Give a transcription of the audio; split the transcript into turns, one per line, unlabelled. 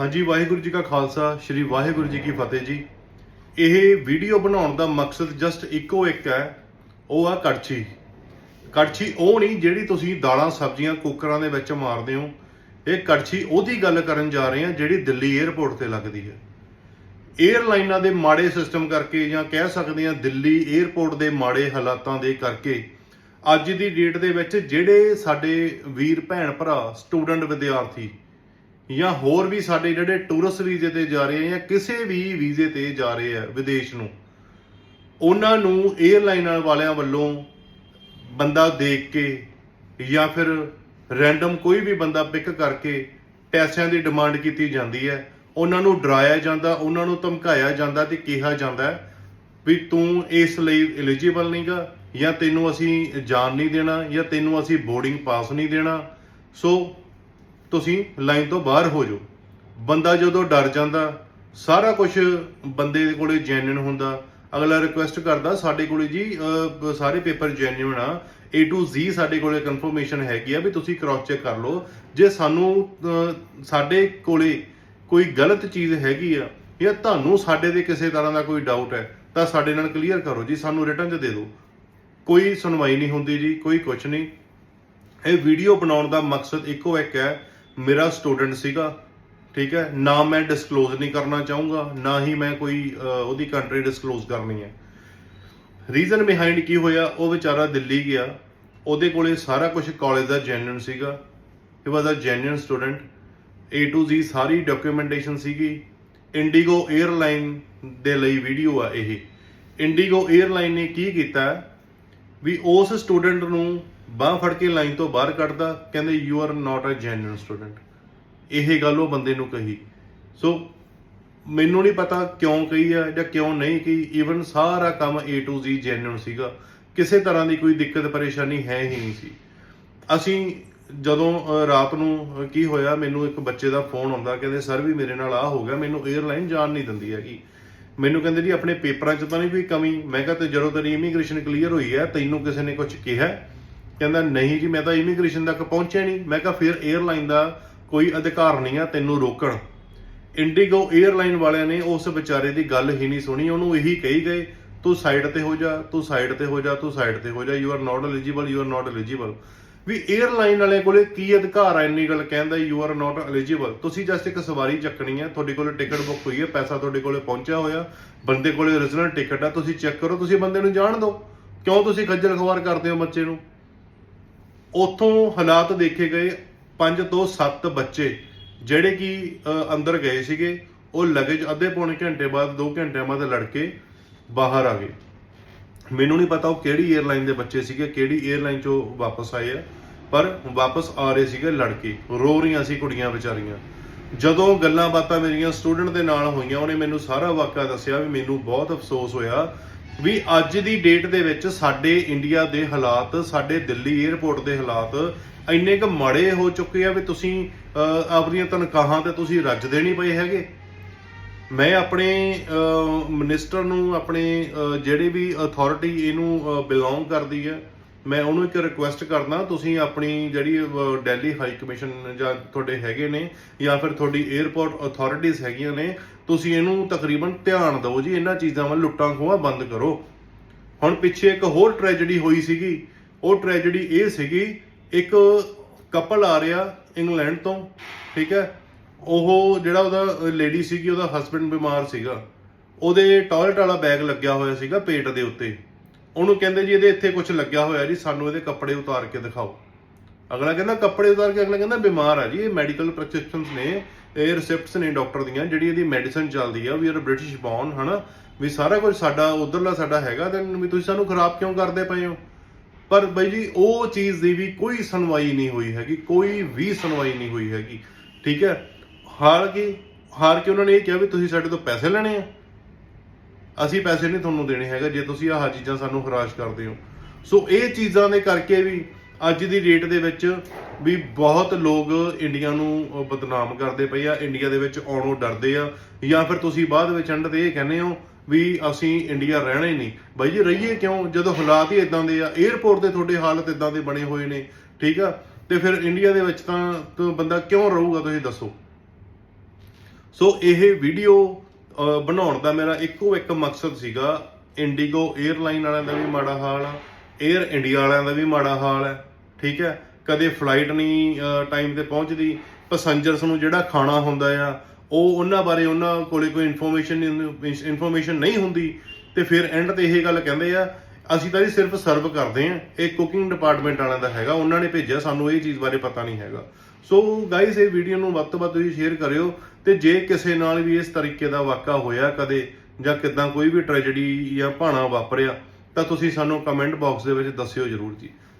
ਹਾਂਜੀ, ਵਾਹਿਗੁਰੂ ਜੀ ਕਾ ਖਾਲਸਾ, ਸ੍ਰੀ ਵਾਹਿਗੁਰੂ ਜੀ ਕੀ ਫਤਿਹ ਜੀ। ਇਹ ਵੀਡੀਓ ਬਣਾਉਣ ਦਾ ਮਕਸਦ ਜਸਟ ਇੱਕੋ ਇੱਕ ਹੈ, ਉਹ ਆ ਕੜਛੀ। ਕੜਛੀ ਉਹ ਨਹੀਂ ਜਿਹੜੀ ਤੁਸੀਂ ਦਾਲਾਂ, ਸਬਜ਼ੀਆਂ, ਕੁੱਕਰਾਂ ਦੇ ਵਿੱਚ ਮਾਰਦੇ ਹੋ। ਇਹ ਕੜਛੀ ਉਹਦੀ ਗੱਲ ਕਰਨ ਜਾ ਰਹੇ ਹਾਂ ਜਿਹੜੀ ਦਿੱਲੀ 에ਅਰਪੋਰਟ ਤੇ ਲੱਗਦੀ ਹੈ। 에ਅਰਲਾਈਨਾਂ ਦੇ ਮਾੜੇ ਸਿਸਟਮ ਕਰਕੇ ਜਾਂ ਕਹਿ ਸਕਦੇ ਹਾਂ ਦਿੱਲੀ 에ਅਰਪੋਰਟ ਦੇ ਮਾੜੇ ਹਾਲਾਤਾਂ ਦੇ ਕਰਕੇ, ਅੱਜ ਦੀ ਡੇਟ ਦੇ ਵਿੱਚ ਜਿਹੜੇ ਸਾਡੇ ਵੀਰ ਭੈਣ ਭਰਾ ਸਟੂਡੈਂਟ ਵਿਦਿਆਰਥੀ ਜਾਂ ਹੋਰ ਵੀ ਸਾਡੇ ਜਿਹੜੇ ਟੂਰਿਸਟ ਵੀਜ਼ੇ ਤੇ ਜਾ ਰਹੇ ਆ ਜਾਂ ਕਿਸੇ ਵੀ ਵੀਜ਼ੇ ਤੇ ਜਾ ਰਹੇ ਆ ਵਿਦੇਸ਼ ਨੂੰ, ਉਹਨਾਂ ਨੂੰ 에ਅਰਲਾਈਨਾਂ ਵਾਲਿਆਂ ਵੱਲੋਂ ਬੰਦਾ ਦੇਖ ਕੇ ਜਾਂ ਫਿਰ ਰੈਂਡਮ ਕੋਈ ਵੀ ਬੰਦਾ ਪਿਕ ਕਰਕੇ ਪੈਸਿਆਂ ਦੀ ਡਿਮਾਂਡ ਕੀਤੀ ਜਾਂਦੀ ਹੈ, ਉਹਨਾਂ ਨੂੰ ਡਰਾਇਆ ਜਾਂਦਾ, ਉਹਨਾਂ ਨੂੰ ਧਮਕਾਇਆ ਜਾਂਦਾ ਤੇ ਕਿਹਾ ਜਾਂਦਾ ਵੀ ਤੂੰ ਇਸ ਲਈ ਐਲੀਜੀਬਲ ਨਹੀਂਗਾ ਜਾਂ ਤੈਨੂੰ ਅਸੀਂ ਜਾਣ ਨਹੀਂ ਦੇਣਾ, ਜਾਂ ਤੈਨੂੰ ਅਸੀਂ ਬੋਰਡਿੰਗ ਪਾਸ ਨਹੀਂ ਦੇਣਾ। ਸੋ ਤੁਸੀਂ ਲਾਈਨ ਤੋਂ ਬਾਹਰ ਹੋ ਜਾਓ। ਬੰਦਾ ਜਦੋਂ ਡਰ ਜਾਂਦਾ, ਸਾਰਾ ਕੁਝ ਬੰਦੇ ਦੇ ਕੋਲੇ ਜੈਨੂਇਨ ਹੁੰਦਾ। ਅਗਲਾ ਰਿਕੁਐਸਟ ਕਰਦਾ, ਸਾਡੇ ਕੋਲੇ ਜੀ ਸਾਰੇ ਪੇਪਰ ਜੈਨੂਇਨ ਆ। A to Z ਸਾਡੇ ਕੋਲੇ ਕਨਫਰਮੇਸ਼ਨ ਹੈਗੀ ਆ ਵੀ ਤੁਸੀਂ ਕ੍ਰਾਸ ਚੈੱਕ ਕਰ ਲਓ। ਜੇ ਸਾਨੂੰ ਸਾਡੇ ਕੋਲੇ ਕੋਈ ਗਲਤ ਚੀਜ਼ ਹੈਗੀ ਆ ਜਾਂ ਤੁਹਾਨੂੰ ਸਾਡੇ ਤੇ ਕਿਸੇ ਤਰ੍ਹਾਂ ਦਾ ਕੋਈ ਡਾਊਟ ਹੈ, ਤਾਂ ਸਾਡੇ ਨਾਲ ਕਲੀਅਰ ਕਰੋ ਜੀ, ਸਾਨੂੰ ਰਿਟਰਨ 'ਚ ਦੇ ਦਿਓ। ਕੋਈ ਸੁਣਵਾਈ ਨਹੀਂ ਹੁੰਦੀ ਜੀ, ਕੋਈ ਕੁਝ ਨਹੀਂ। ਇਹ ਵੀਡੀਓ ਬਣਾਉਣ ਦਾ ਮਕਸਦ ਇੱਕੋ ਇੱਕ ਹੈ ਮੇਰਾ ਸਟੂਡੈਂਟ ਸੀਗਾ, ਠੀਕ ਹੈ, ਨਾ ਮੈਂ ਡਿਸਕਲੋਜ਼ ਨਹੀਂ ਕਰਨਾ ਚਾਹੂੰਗਾ, ਨਾ ਹੀ ਮੈਂ ਕੋਈ ਉਹਦੀ ਕੰਟਰੀ ਡਿਸਕਲੋਜ਼ ਕਰਨੀ ਹੈ। ਰੀਜ਼ਨ ਬਿਹਾਈਂਡ ਕੀ ਹੋਇਆ, ਉਹ ਵਿਚਾਰਾ ਦਿੱਲੀ ਗਿਆ, ਉਹਦੇ ਕੋਲੇ ਸਾਰਾ ਕੁਝ ਕਾਲਜ ਦਾ ਜੈਨੂਇਨ ਸੀਗਾ ਹੀ was a genuine student A to Z ਸਾਰੀ ਡਾਕੂਮੈਂਟੇਸ਼ਨ ਸੀਗੀ ਇੰਡੀਗੋ 에ਅਰਲਾਈਨ ਦੇ ਲਈ ਵੀਡੀਓ ਆ ਇਹ। ਇੰਡੀਗੋ 에ਅਰਲਾਈਨ ਨੇ ਕੀ ਕੀਤਾ, ਵੀ ਉਸ ਸਟੂਡੈਂਟ ਨੂੰ ਬਾਹ ਫੜ ਕੇ ਲਾਈਨ ਤੋਂ ਬਾਹਰ ਕੱਢਦਾ, ਕਹਿੰਦੇ you are not a genuine student ਇਹ ਗੱਲ ਉਹ ਬੰਦੇ ਨੂੰ ਕਹੀ। ਸੋ ਮੈਨੂੰ ਨਹੀਂ ਪਤਾ ਕਿਉਂ ਕਹੀ ਆ ਜਾਂ ਕਿਉਂ ਨਹੀਂ ਕਹੀ। ਈਵਨ ਸਾਰਾ ਕੰਮ A to Z ਜੈਨੂਇਨ ਸੀਗਾ। ਕਿਸੇ ਤਰ੍ਹਾਂ ਦੀ ਕੋਈ ਦਿੱਕਤ, ਪਰੇਸ਼ਾਨੀ ਹੈ ਹੀ ਨਹੀਂ ਸੀ। ਅਸੀਂ ਜਦੋਂ ਰਾਤ ਨੂੰ ਕੀ ਹੋਇਆ, ਮੈਨੂੰ ਇੱਕ ਬੱਚੇ ਦਾ ਫੋਨ ਆਉਂਦਾ, ਕਹਿੰਦੇ ਸਰ ਵੀ ਮੇਰੇ ਨਾਲ ਆ ਹੋ ਗਿਆ, ਮੈਨੂੰ 에ਅਰਲਾਈਨ ਜਾਣ ਨਹੀਂ ਦਿੰਦੀ ਹੈਗੀ। ਮੈਨੂੰ ਕਹਿੰਦੇ, ਜੀ, ਆਪਣੇ ਪੇਪਰਾਂ 'ਚ ਤਾਂ ਨਹੀਂ ਕੋਈ ਕਮੀ? ਮੈਂ ਕਿਹਾ, ਤੇ ਜਦੋਂ ਤੇਰੀ ਇਮੀਗ੍ਰੇਸ਼ਨ ਕਲੀਅਰ ਹੋਈ ਹੈ, ਤੈਨੂੰ ਕਿਸੇ ਨੇ ਕੁਝ ਕਿਹਾ? ਕਹਿੰਦਾ, ਨਹੀਂ ਜੀ, ਮੈਂ ਤਾਂ ਇਮੀਗ੍ਰੇਸ਼ਨ ਤੱਕ ਪਹੁੰਚਿਆ ਨਹੀਂ। ਮੈਂ ਕਿਹਾ, ਫਿਰ 에ਅਰਲਾਈਨ ਦਾ ਕੋਈ ਅਧਿਕਾਰ ਨਹੀਂ ਆ ਤੈਨੂੰ ਰੋਕਣ। ਇੰਡੀਗੋ 에ਅਰਲਾਈਨ ਵਾਲਿਆਂ ਨੇ ਉਸ ਵਿਚਾਰੇ ਦੀ ਗੱਲ ਹੀ ਨਹੀਂ ਸੁਣੀ। ਉਹਨੂੰ ਇਹੀ ਕਹੀ ਗਏ, ਤੂੰ ਸਾਈਡ ਤੇ ਹੋ ਜਾ, ਤੂੰ ਸਾਈਡ ਤੇ ਹੋ ਜਾ, ਤੂੰ ਸਾਈਡ ਤੇ ਹੋ ਜਾ। You are not eligible you are not eligible we airline ਵਾਲਿਆਂ ਕੋਲੇ ਕੀ ਅਧਿਕਾਰ ਆ? ਇੰਨੀ ਗੱਲ ਕਹਿੰਦਾ ਯੂ ਆਰ ਨਾਟ ਐਲੀਜੀਬਲ ਤੁਸੀਂ ਜਸਟ ਇੱਕ ਸਵਾਰੀ ਚੱਕਣੀ ਹੈ ਤੁਹਾਡੇ ਕੋਲੇ ਟਿਕਟ ਬੁੱਕ ਹੋਈ ਹੈ ਪੈਸਾ ਤੁਹਾਡੇ ਕੋਲੇ ਪਹੁੰਚਿਆ ਹੋਇਆ, ਬੰਦੇ ਕੋਲੇ origignal ਟਿਕਟ ਆ, ਤੁਸੀਂ ਚੈੱਕ ਕਰੋ, ਤੁਸੀਂ ਬੰਦੇ ਨੂੰ ਜਾਣ ਦਿਓ। ਕਿਉਂ ਤੁਸੀਂ ਖੱਜਲ ਖਵਾਰ ਕਰਦੇ ਹੋ ਬੱਚੇ ਨੂੰ? ਉਥੋਂ ਹਾਲਾਤ ਦੇਖੇ ਗਏ 5 ਤੋਂ 7 ਬੱਚੇ ਜਿਹੜੇ ਕਿ ਅੰਦਰ ਗਏ ਸੀਗੇ, ਉਹ ਲਗੇਜ ਅੱਧੇ ਪੌਣੇ ਘੰਟੇ ਬਾਅਦ 2 ਘੰਟਿਆਂ ਬਾਅਦ ਲੜ ਕੇ ਬਾਹਰ ਆ ਗਏ। ਮੈਨੂੰ ਨਹੀਂ ਪਤਾ ਉਹ ਕਿਹੜੀ 에ਅਰਲਾਈਨ ਦੇ ਬੱਚੇ ਸੀਗੇ, ਕਿਹੜੀ 에ਅਰਲਾਈਨ ਚੋਂ ਵਾਪਸ ਆਏ ਆ, ਪਰ ਵਾਪਸ ਆ ਰਹੇ ਸੀਗੇ ਲੜਕੇ। ਰੋ ਰਹੀਆਂ ਸੀ ਕੁੜੀਆਂ ਵਿਚਾਰੀਆਂ। ਜਦੋਂ ਗੱਲਾਂ ਬਾਤਾਂ ਮੇਰੀਆਂ ਸਟੂਡੈਂਟ ਦੇ ਨਾਲ ਹੋਈਆਂ, ਉਹਨੇ ਮੈਨੂੰ ਸਾਰਾ ਵਾਕਿਆ ਦੱਸਿਆ ਵੀ ਮੈਨੂੰ ਬਹੁਤ ਅਫਸੋਸ ਹੋਇਆ ਵੀ ਅੱਜ ਦੀ ਡੇਟ ਦੇ ਵਿੱਚ ਸਾਡੇ ਇੰਡੀਆ ਦੇ ਹਾਲਾਤ ਸਾਡੇ ਦਿੱਲੀ 에ਅਰਪੋਰਟ ਦੇ ਹਾਲਾਤ ਇੰਨੇ ਕੁ ਮਾੜੇ ਹੋ ਚੁੱਕੇ ਆ ਵੀ ਤੁਸੀਂ ਆਪਣੀਆਂ ਤਨਖਾਹਾਂ ਤੇ ਤੁਸੀਂ ਰੱਜਦੇ ਨਹੀਂ ਪਏ ਹੈਗੇ। ਮੈਂ ਆਪਣੇ ਮਿਨਿਸਟਰ ਨੂੰ ਆਪਣੇ ਅਹ, ਜਿਹੜੇ ਵੀ ਅਥਾਰਟੀ ਇਹਨੂੰ ਬਿਲੋਂਗ ਕਰਦੀ ਹੈ ਮੈਂ ਉਹਨੂੰ ਇੱਕ ਰਿਕੁਐਸਟ ਕਰਦਾ ਤੁਸੀਂ ਆਪਣੀ ਜਿਹੜੀ ਅਹ, ਦਿੱਲੀ ਹਾਈ ਕਮਿਸ਼ਨ ਜਾਂ ਤੁਹਾਡੇ ਹੈਗੇ ਨੇ ਜਾਂ ਫਿਰ ਤੁਹਾਡੀ 에ਅਰਪੋਰਟ ਅਥਾਰਟੀਆਂ ਹੈਗੀਆਂ ਨੇ ਤੁਸੀਂ ਇਹਨੂੰ ਤਕਰੀਬਨ ਧਿਆਨ ਦਿਓ ਜੀ, ਇਹਨਾਂ ਚੀਜ਼ਾਂ ਵੱਲ ਲੁੱਟਾਂ ਖੋਹਾਂ ਬੰਦ ਕਰੋ। ਹੁਣ ਪਿੱਛੇ ਇੱਕ ਹੋਰ ਟ੍ਰੈਜੇਡੀ ਹੋਈ ਸੀਗੀ। ਉਹ ਟ੍ਰੈਜੇਡੀ ਇਹ ਸੀਗੀ, ਇੱਕ ਕਪਲ ਆ ਰਿਹਾ ਇੰਗਲੈਂਡ ਤੋਂ, ਠੀਕ ਹੈ? ਉਹ ਜਿਹੜਾ ਉਹਦਾ ਲੇਡੀ ਸੀਗੀ, ਉਹਦਾ ਹਸਬੰਡ ਬਿਮਾਰ ਸੀਗਾ। ਉਹਦੇ ਟਾਇਲਟ ਵਾਲਾ ਬੈਗ ਲੱਗਿਆ ਹੋਇਆ ਸੀਗਾ ਪੇਟ ਦੇ ਉੱਤੇ। ਉਹਨੂੰ ਕਹਿੰਦੇ ਜੀ, ਇਹਦੇ ਇੱਥੇ ਕੁਝ ਲੱਗਿਆ ਹੋਇਆ ਜੀ, ਸਾਨੂੰ ਇਹਦੇ ਕੱਪੜੇ ਉਤਾਰ ਕੇ ਦਿਖਾਓ। ਅਗਲਾ ਕਹਿੰਦਾ, ਕੱਪੜੇ ਉਤਾਰ ਕੇ ਅਗਲਾ ਕਹਿੰਦਾ, ਬਿਮਾਰ ਆ ਜੀ, ਇਹ ਮੈਡੀਕਲ ਪ੍ਰੈਸਕ੍ਰਿਪਸ਼ਨਸ ਨੇ। ਇਹ ਰਿਸਿਪਟਸ ਨੇ ਡਾਕਟਰ ਦੀਆਂ, ਜਿਹੜੀ ਇਹਦੀ ਮੈਡੀਸਨ ਚੱਲਦੀ ਆ, ਵੀ ਆਰ ਬ੍ਰਿਟਿਸ਼ ਬੌਰਨ ਹਨਾ? ਵੀ ਸਾਰਾ ਕੁਝ ਸਾਡਾ, ਉਧਰਲਾ ਸਾਡਾ ਹੈਗਾ ਤੇ ਵੀ ਤੁਸੀਂ ਸਾਨੂੰ ਖਰਾਬ ਕਿਉਂ ਕਰਦੇ ਪਏ ਹੋ? ਪਰ ਬਈ ਜੀ, ਉਹ ਚੀਜ਼ ਦੀ ਵੀ ਕੋਈ ਸੁਣਵਾਈ ਨਹੀਂ ਹੋਈ ਹੈਗੀ, ਕੋਈ ਵੀ ਸੁਣਵਾਈ ਨਹੀਂ ਹੋਈ ਹੈਗੀ, ਠੀਕ ਹੈ? ਹਾਰ ਕੇ ਹਾਰ ਕੇ ਉਹਨਾਂ ਨੇ ਇਹ ਕਿਹਾ ਵੀ ਤੁਸੀਂ ਸਾਡੇ ਤੋਂ ਪੈਸੇ ਲੈਣੇ ਆ। ਅਸੀਂ ਪੈਸੇ ਨਹੀਂ ਤੁਹਾਨੂੰ ਦੇਣੇ ਹੈਗਾ, ਜੇ ਤੁਸੀਂ ਆਹ ਚੀਜ਼ਾਂ ਸਾਨੂੰ ਹਰਾਸ਼ ਕਰਦੇ ਹੋ। ਸੋ ਇਹ ਚੀਜ਼ਾਂ ਦੇ ਕਰਕੇ ਵੀ ਅੱਜ ਦੀ ਡੇਟ ਦੇ ਵਿੱਚ ਵੀ ਬਹੁਤ ਲੋਕ ਇੰਡੀਆ ਨੂੰ ਬਦਨਾਮ ਕਰਦੇ ਪਏ ਆ ਇੰਡੀਆ ਦੇ ਵਿੱਚ ਆਉਣੋਂ ਡਰਦੇ ਆ। ਜਾਂ ਫਿਰ ਤੁਸੀਂ ਬਾਅਦ ਵਿੱਚ ਅੰਡ ਤੇ ਇਹ ਕਹਿੰਦੇ ਹੋ ਵੀ ਅਸੀਂ ਇੰਡੀਆ ਰਹਿਣਾ ਹੀ ਨਹੀਂ। ਬਾਈ ਜੀ, ਰਹੀਏ ਕਿਉਂ? ਜਦੋਂ ਹਾਲਾਤ ਹੀ ਇਦਾਂ ਦੇ ਆ 에어ਪੋਰਟ ਦੇ ਤੁਹਾਡੇ ਹਾਲਤ ਇਦਾਂ ਦੇ ਬਣੇ ਹੋਏ ਨੇ, ਠੀਕ ਆ? ਤੇ ਫਿਰ ਇੰਡੀਆ ਦੇ ਵਿੱਚ ਤਾਂ ਬੰਦਾ ਕਿਉਂ ਰਹੂਗਾ, ਤੁਸੀਂ ਦੱਸੋ? ਸੋ ਇਹ ਵੀਡੀਓ ਬਣਾਉਣ ਦਾ ਮੇਰਾ ਇੱਕੋ ਇੱਕ ਮਕਸਦ ਸੀਗਾ ਇੰਡੀਗੋ 에ਅਰਲਾਈਨ ਵਾਲਿਆਂ ਦਾ ਵੀ ਮਾੜਾ ਹਾਲ ਆ 에ਅਰ ਇੰਡੀਆ ਵਾਲਿਆਂ ਦਾ ਵੀ ਮਾੜਾ ਹਾਲ ਆ। ਠੀਕ ਹੈ? ਕਦੇ ਫਲਾਈਟ ਨਹੀਂ ਟਾਈਮ ਤੇ ਪਹੁੰਚਦੀ। ਪੈਸੰਜਰਸ ਨੂੰ ਜਿਹੜਾ ਖਾਣਾ ਹੁੰਦਾ ਆ, ਉਹ ਉਹਨਾਂ ਬਾਰੇ ਉਹਨਾਂ ਕੋਲੇ ਕੋਈ ਇਨਫੋਰਮੇਸ਼ਨ ਇਨਫੋਰਮੇਸ਼ਨ ਨਹੀਂ ਹੁੰਦੀ। ਤੇ ਫਿਰ ਐਂਡ ਤੇ ਇਹ ਗੱਲ ਕਹਿੰਦੇ ਆ, ਅਸੀਂ ਤਾਂ ਜੀ ਸਿਰਫ ਸਰਵ ਕਰਦੇ ਆ ਇਹ ਕੁਕਿੰਗ ਡਿਪਾਰਟਮੈਂਟ ਵਾਲਿਆਂ ਦਾ ਹੈਗਾ, ਉਹਨਾਂ ਨੇ ਭੇਜਿਆ, ਸਾਨੂੰ ਇਹ ਚੀਜ਼ ਬਾਰੇ ਪਤਾ ਨਹੀਂ ਹੈਗਾ। ਸੋ ਗਾਇਸ ਇਹ ਵੀਡੀਓ ਨੂੰ ਵੱਧ ਤੋਂ ਵੱਧ ਤੁਸੀਂ ਸ਼ੇਅਰ ਕਰਿਓ, ਤੇ ਜੇ ਕਿਸੇ ਨਾਲ ਵੀ ਇਸ ਤਰੀਕੇ ਦਾ ਵਾਕਾ ਹੋਇਆ ਕਦੇ, ਜਾਂ ਕਿਦਾਂ ਕੋਈ ਵੀ ਟ੍ਰੈਜੇਡੀ ਜਾਂ ਭਾਣਾ ਵਾਪਰਿਆ, ਤਾਂ ਤੁਸੀਂ ਸਾਨੂੰ ਕਮੈਂਟ ਬਾਕਸ ਦੇ ਵਿੱਚ ਦੱਸਿਓ ਜਰੂਰ ਜੀ।